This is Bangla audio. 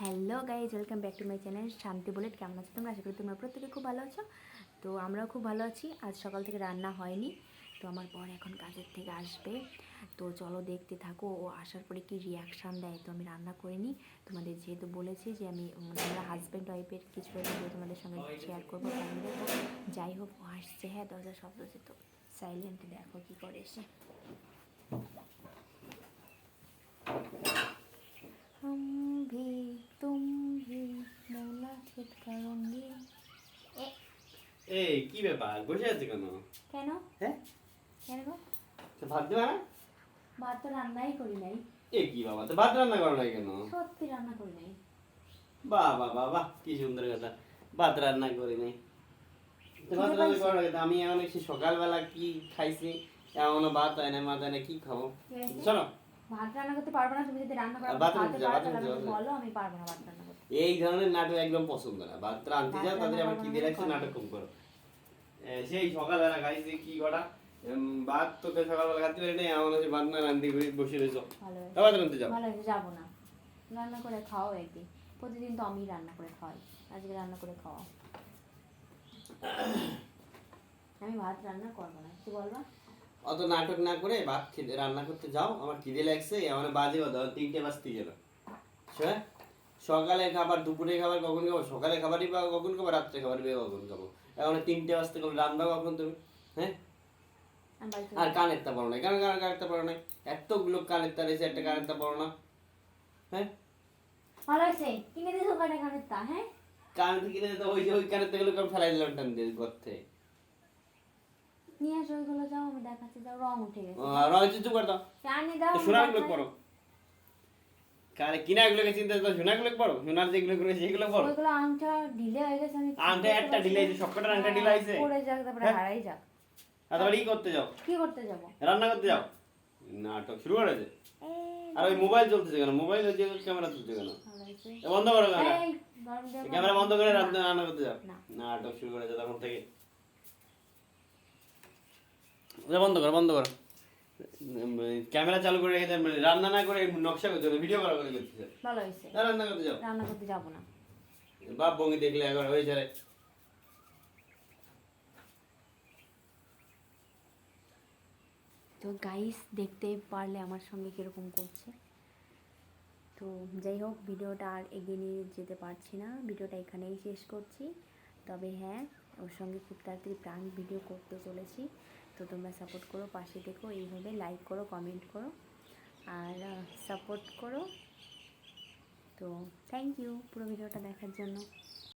Hello guys welcome back to my channel Shanti bullet. কেমন আছো তোমরা? আশা করি তোমরা প্রত্যেকে খুব ভালো আছো। তো আমরাও খুব ভালো আছি। আজ সকাল থেকে রান্না হয়নি, তো আমার পর এখন কাজের থেকে আসবে। তো চলো দেখতে থাকো, ও আসার পরে কি রিয়াকশান দেয় তো আমি রান্না করিনি তোমাদের যেহেতু বলেছি যে আমি তোমরা হাজব্যান্ড ওয়াইফের কিছু ভিডিও তোমাদের সঙ্গে শেয়ার করব তো। যাই হোক, ও আসছে হ্যাঁ দরজা শব্দ হচ্ছে তো সাইলেন্ট দেখো কী করে এসে এই কি ব্যাপার? বসে আছে কেন? কেন? হ্যাঁ? কেন গো? তো ভাত দেবে না? ভাত তো রান্নাই করি নাই। এ কি বাবা তো ভাত রান্না করো না কেন? সত্যি রান্না করি নাই। বাহ বাহ বাহ বাহ কি সুন্দর কথা। ভাত রান্না করি নাই। ভাত রান্না করো না আমি এখন এসে সকালবেলা কি খাইছি এমন ভাত হয় না মাত হয় না কি খাব? চলো। ভাত রান্না করতে পারব না তুমি যদি রান্না করো ভাত রান্না রান্না বলো আমি পারব না ভাত রান্না করতে। এই ধরনের নাটক একদম পছন্দ না। ভাত যাও ভাত তাদের রান্না আবার কি দিয়ে রাখছে নাটক কম করো। সেই সকালবেলা খাইছি কি কটা? ভাত তোকে সকালবেলা খাতে পারি না এমন আছে ভাত না রান্তি করে বসে রয়েছো। ভাত রান্তি ভালো যাব না। রান্না করে খাও একদিন। প্রতিদিন তো আমি রান্না করে খাওয়াই। আজকে রান্না করে খাওয়াও। আমি ভাত রান্না করব না। কি বলবা? অত নাটক না করে ভাত খেতে রান্না করতে যাও। আমার খিদে লাগছে আমার বাজে কথা তিনটে বাজতে গেল। সকালে খাবার দুপুরে খাবার কখন খাব? সকালে খাবারই পাবো কখন খাব? রাত্রে খাবার পেয়ে কখন খাব? এখন তিনটে বাজতে গেলে রান্না কখন তুমি? হ্যাঁ? আর কানের তা পড়ো না কেন কান কানের তা পড়ো না? এতগুলো কানের তার এসে একটা কানের তা পড়ো না। হ্যাঁ? ভালো কিনে কানে কানের তা হ্যাঁ? কান থেকে তো ওই যে ওই কানের লোক ফেলাই দিলাম টান দিয়ে করতে নিয়ে আসো ওইগুলো যাও আমি দেখাচ্ছি যাও রং উঠে গেছে। রয়েছে চুপ করে দাও। আনে দাও। পড়ো কারে কিনা গুলোকে চিন্তা করো সোনাগুলো পড়ো সোনার যেগুলো করে সেগুলো পড়ো। ওইগুলো আংটা ঢিলে হয়ে গেছে আমি আংটা একটা ঢিলে হয়েছে, সবকটা আংটা ঢিলে হয়েছে? পড়ে যাক তারপরে হ্যাঁ? হারাই যাক। আর তারপরে কি করতে যাও? কি করতে যাব? রান্না করতে যাও? নাটক শুরু করেছে? আর ওই মোবাইল চলতেছে কেন? মোবাইল হচ্ছে ক্যামেরা চলছে কেন? বন্ধ করো ক্যামেরা। ক্যামেরা বন্ধ করে রান্না করতে যাও? না। নাটক শুরু করেছে তখন থেকে। বন্ধ করো বন্ধ করো। ক্যামেরা চালু করে রেখে দেন, রান্না না করে নকশা করতে ভিডিও করা করে করতেছে ভালো হয়েছে। না, রান্না করতে যাও। রান্না করতে যাব না। বাপ বঙ্গি দেখলে একবার হয়েছে রে তো গাইস দেখতে পারলে আমার সঙ্গে কীরকম করছে। তো যাই হোক ভিডিওটা আর এগিয়ে নিয়ে যেতে পারছি না। ভিডিওটা এখানেই শেষ করছি। তবে হ্যাঁ ওর সঙ্গে খুব তাড়াতাড়ি প্রাণ ভিডিও করতে চলেছি। তো তোমরা সাপোর্ট করো, পাশে দেখো এইভাবে লাইক করো কমেন্ট করো, আর সাপোর্ট করো। তো থ্যাংক ইউ পুরো ভিডিওটা দেখার জন্য।